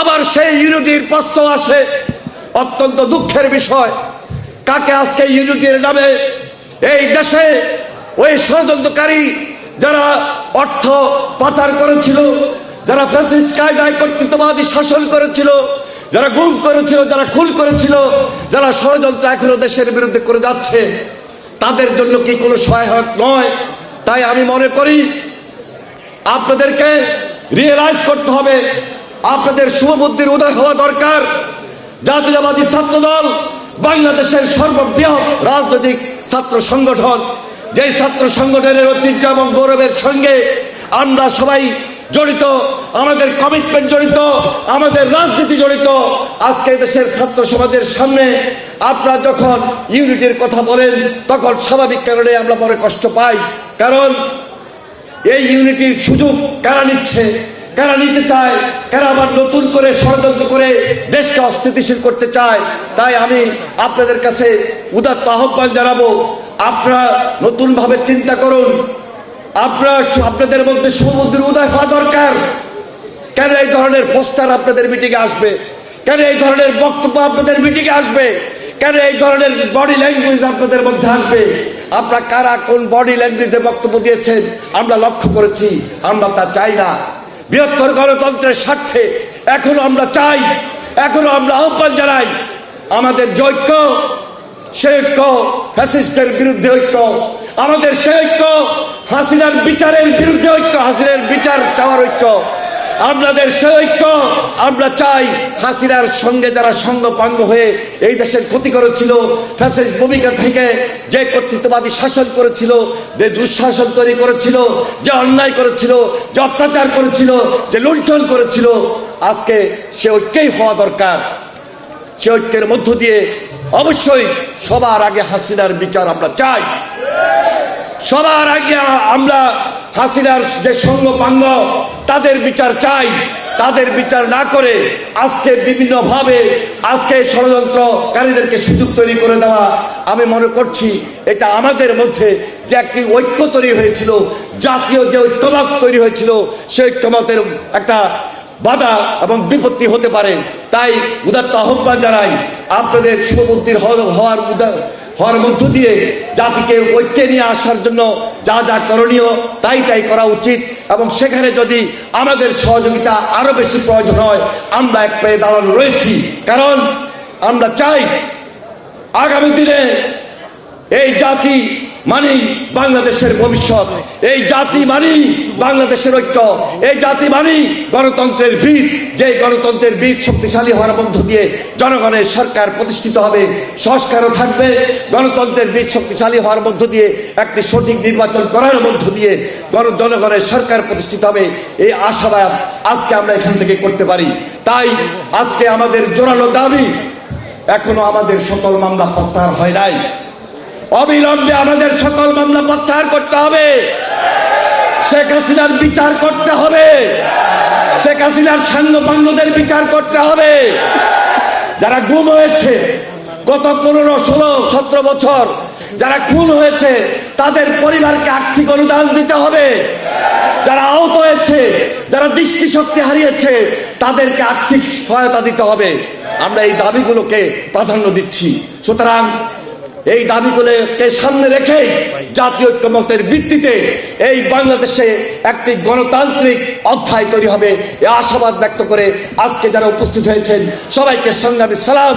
আবার সেই ইউনিটির প্রস্তাব আসে অত্যন্ত দুঃখের বিষয়। কাকে আজকে ইউনিটি যাবে? এই দেশে ওই ষড়যন্ত্রকারী যারা অর্থ পাচার করেছিল, যারা ফ্যাসিস্ট কায়দায় কর্তৃত্ববাদী শাসন করেছিল, যারা গুম করেছিল, যারা খুন করেছিল, যারা ষড়যন্ত্র এখনও দেশের বিরুদ্ধে করে যাচ্ছে, তাদের জন্য কি কোনো সহায়ক নয়? তাই আমি মনে করি, আপনাদেরকে রিয়েলাইজ করতে হবে আপনাদের শুভবুদ্ধির উদয় হওয়া দরকার। জাতীয়বাদী ছাত্র দল বাংলাদেশের সর্ববৃহৎ রাজনৈতিক ছাত্র সংগঠন। যেই ছাত্র সংগঠনের ঐতিহ্য এবং গৌরবের সঙ্গে আমরা সবাই জড়িত, আমাদের কমিটমেন্ট জড়িত, আমাদের রাজনীতি জড়িত, আজকে দেশের ছাত্র সমাজের সামনে আপনারা যখন ইউনিটির কথা বলেন, তখন স্বাভাবিক কারণে আমরা মনে কষ্ট পাই। কারণ এই ইউনিটির সুযোগ কারা নিচ্ছে? কারা নিতে চায়, কারা আবার নতুন করে ষড়যন্ত্র করে দেশকে অস্থিতিশীল করতে চায়, তাই আমি আপনাদের কাছে উদাত্ত আহ্বান জানাব, আপনারা নতুনভাবে চিন্তা করুন। আপনারা আপনাদের মধ্যে সমুদ্রের উদয় হওয়া দরকার। কেন এই ধরনের পোস্টার আপনাদের মিটিংয়ে আসবে? কেন এই ধরনের বক্তব্য আপনাদের মিটিংয়ে আসবে? কেন এই ধরনের বডি ল্যাঙ্গুয়েজ আপনাদের মধ্যে আসবে? আপনারা কারা কোন বডি ল্যাঙ্গুয়েজে বক্তব্য দিয়েছেন? আমরা লক্ষ্য করেছি, আমরা তা চাই না। বৃহত্তর গণতন্ত্রের স্বার্থে এখনও আমরা চাই, এখনও আমরা আহ্বান জানাই, আমাদের যৈক্য সে ঐক্য ফ্যাসিস্টের বিরুদ্ধে ঐক্য, আমাদের সে ঐক্য, হাসিনার বিচারের বিরুদ্ধে ঐক্য, হাসিনার বিচার চাওয়ার ঐক্য। আপনাদের সে ঐক্য। আমরা চাই হাসিনার সঙ্গে যারা সঙ্গপাঙ্গ হয়ে এই দেশের ক্ষতি করেছিল ফ্যাসিস্ট ভূমিকা থেকে যে কর্তৃত্ববাদী শাসন করেছিল, যে দুঃশাসন তৈরি করেছিল, যে অন্যায় করেছিল, যে অত্যাচার করেছিল, যে লুণ্ঠন করেছিল, আজকে সে ঐক্যই হওয়া দরকার। সে ঐক্যের মধ্য দিয়ে অবশ্যই সবার আগে হাসিনার বিচার আমরা চাই। সবার আগে আমরা হাসিনার যে সঙ্গপাঙ্গ তাদের বিচার চাই, তাদের বিচার না করে আজকে বিভিন্নভাবে আজকে ষড়যন্ত্রকারীদেরকে সুযোগ তৈরি করে দেওয়া, আমি মনে করছি এটা আমাদের মধ্যে যে একটি ঐক্য তৈরি হয়েছিল, জাতীয় যে ঐক্যমত তৈরি হয়েছিল, সেই ঐক্যমতের একটা বাধা এবং বিপত্তি হতে পারে। তাই উদাত্ত আহ্বান জানাই, আপনাদের শুভবুদ্ধির হওয়ার হওয়ার মধ্য দিয়ে জাতিকে ঐক্যে নিয়ে আসার জন্য যা যা করণীয়, তাই তাই করা উচিত। এবং সেখানে যদি আমাদের সহযোগিতা আরও বেশি প্রয়োজন হয়, আমরা এক পেয়ে দাঁড়ানো রয়েছি। কারণ আমরা চাই আগামী দিনে এই জাতি মানেই বাংলাদেশের ভবিষ্যৎ। এই জাতি মানেই বাংলাদেশের ঐক্য। এই জাতি মানেই গণতন্ত্রের ভিত যে গণতন্ত্রের ভিত শক্তিশালী হওয়ার মধ্য দিয়ে জনগণের সরকার প্রতিষ্ঠিত হবে, সংস্কারও থাকবে। গণতন্ত্রের ভিত শক্তিশালী হওয়ার মধ্য দিয়ে একটি সঠিক নির্বাচন করার মধ্য দিয়ে গণ জনগণের সরকার প্রতিষ্ঠিত হবে। এই আশাবাদ আজকে আমরা এখান থেকে করতে পারি। তাই আজকে আমাদের জোরালো দাবি, এখনও আমাদের সকল মামলা প্রত্যাহার হয় নাই। অবিলম্বে আমাদের সকল মামলা প্রত্যাহার করতে হবে। শেখ হাসিনার বিচার করতে হবে। শেখ হাসিনার সাঙ্গপাঙ্গদের বিচার করতে হবে। যারা গুম হয়েছে গত পনেরো, ষোলো, সতেরো বছর, যারা খুন হয়েছে, তাদের পরিবারকে আর্থিক অনুদান দিতে হবে। যারা আহত হয়েছে, যারা দৃষ্টিশক্তি হারিয়েছে, তাদেরকে আর্থিক সহায়তা দিতে হবে। আমরা এই দাবিগুলোকে প্রাধান্য দিচ্ছি। সুতরাং এই দাবিগুলোকে সামনে রেখে জাতীয় ঐক্যমতের ভিত্তিতে এই বাংলাদেশে একটি গণতান্ত্রিক অধ্যায় তৈরি হবে। এ আশাবাদ ব্যক্ত করে আজকে যারা উপস্থিত হয়েছেন, সবাইকে সংগ্রামী সালাম।